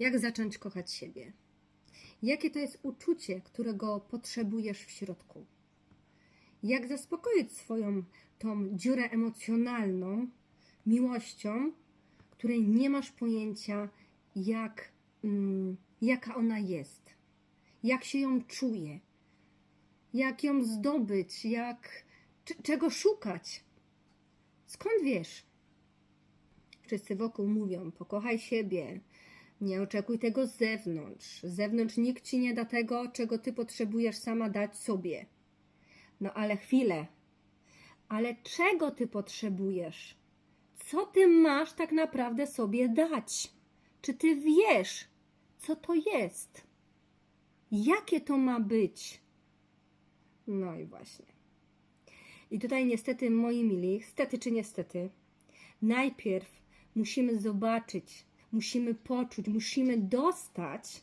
Jak zacząć kochać siebie? Jakie to jest uczucie, którego potrzebujesz w środku? Jak zaspokoić swoją tą dziurę emocjonalną miłością, której nie masz pojęcia, jak, mm, jaka ona jest, jak się ją czuje, jak ją zdobyć, jak, czego szukać. Skąd wiesz? Wszyscy wokół mówią: pokochaj siebie, nie oczekuj tego z zewnątrz. Z zewnątrz nikt ci nie da tego, czego ty potrzebujesz sama dać sobie. No ale chwilę. Ale czego ty potrzebujesz? Co ty masz tak naprawdę sobie dać? Czy ty wiesz, co to jest? Jakie to ma być? No i właśnie. I tutaj niestety, moi mili, stety czy niestety, najpierw musimy zobaczyć, musimy poczuć, musimy dostać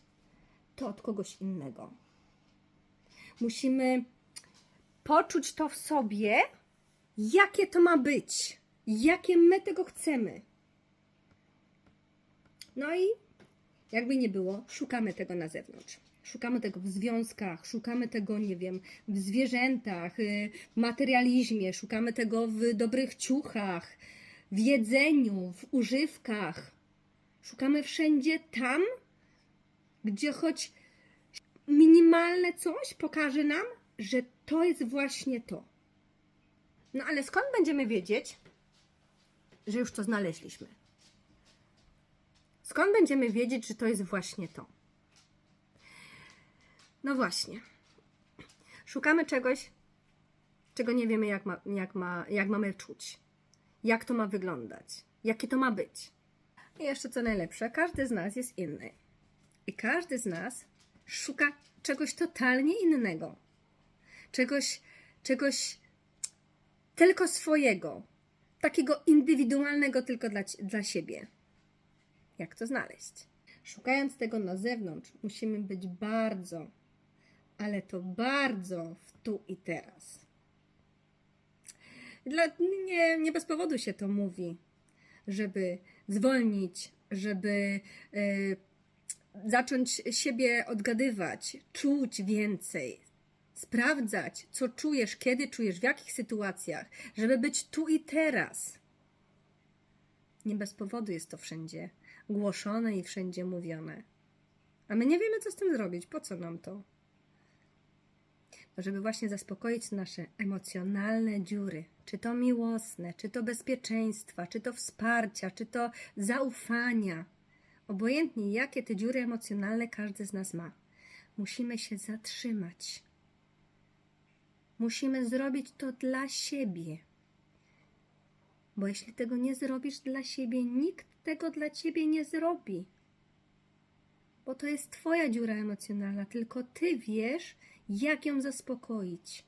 to od kogoś innego. Musimy poczuć to w sobie, jakie to ma być, jakie my tego chcemy. No i jakby nie było, szukamy tego na zewnątrz. Szukamy tego w związkach, szukamy tego, nie wiem, w zwierzętach, y, w materializmie, szukamy tego w dobrych ciuchach, w jedzeniu, w używkach. Szukamy wszędzie tam, gdzie choć minimalne coś pokaże nam, że to jest właśnie to. No ale skąd będziemy wiedzieć, że już to znaleźliśmy? Skąd będziemy wiedzieć, że to jest właśnie to? No właśnie. Szukamy czegoś, czego nie wiemy, jak, ma, jak, ma, jak mamy czuć, jak to ma wyglądać, jakie to ma być. I jeszcze co najlepsze, każdy z nas jest inny. I każdy z nas szuka czegoś totalnie innego. Czegoś, czegoś tylko swojego. Takiego indywidualnego tylko dla, dla siebie. Jak to znaleźć? Szukając tego na zewnątrz, musimy być bardzo, ale to bardzo w tu i teraz. Dla, nie, nie bez powodu się to mówi, żeby zwolnić, żeby e, zacząć siebie odgadywać, czuć więcej, sprawdzać, co czujesz, kiedy czujesz, w jakich sytuacjach, żeby być tu i teraz. Nie bez powodu jest to wszędzie głoszone i wszędzie mówione. A my nie wiemy, co z tym zrobić. Po co nam to? Żeby właśnie zaspokoić nasze emocjonalne dziury, czy to miłosne, czy to bezpieczeństwa, czy to wsparcia, czy to zaufania. Obojętnie, jakie te dziury emocjonalne każdy z nas ma, musimy się zatrzymać. Musimy zrobić to dla siebie. Bo jeśli tego nie zrobisz dla siebie, nikt tego dla ciebie nie zrobi. Bo to jest Twoja dziura emocjonalna, tylko Ty wiesz, jak ją zaspokoić.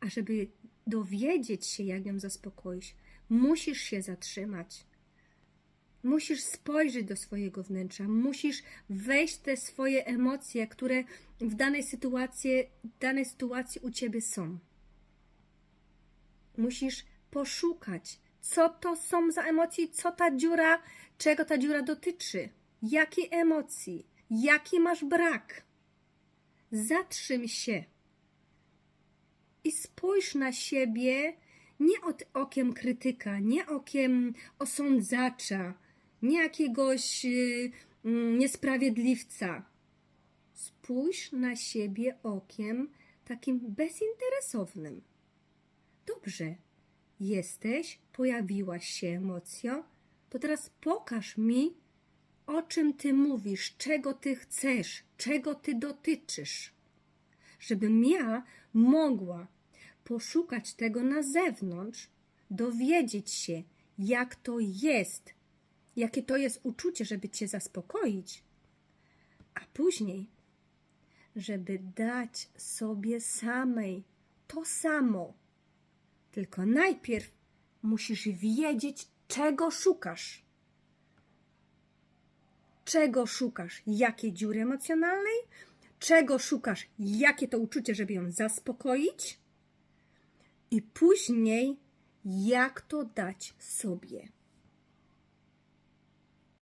A żeby dowiedzieć się, jak ją zaspokoić, musisz się zatrzymać. Musisz spojrzeć do swojego wnętrza, musisz wejść te swoje emocje, które w danej sytuacji, w danej sytuacji u ciebie są. Musisz poszukać, co to są za emocje, co ta dziura, czego ta dziura dotyczy, jakiej emocji, jaki masz brak. Zatrzym się i spójrz na siebie nie od okiem krytyka, nie okiem osądzacza, nie jakiegoś yy, mm, niesprawiedliwca. Spójrz na siebie okiem takim bezinteresownym. Dobrze, jesteś, pojawiłaś się emocjo, to teraz pokaż mi, o czym ty mówisz, czego ty chcesz, czego ty dotyczysz, żebym ja mogła poszukać tego na zewnątrz, dowiedzieć się, jak to jest, jakie to jest uczucie, żeby cię zaspokoić, a później, żeby dać sobie samej to samo. Tylko najpierw musisz wiedzieć, czego szukasz. Czego szukasz? Jakiej dziury emocjonalnej? Czego szukasz? Jakie to uczucie, żeby ją zaspokoić? I później, jak to dać sobie.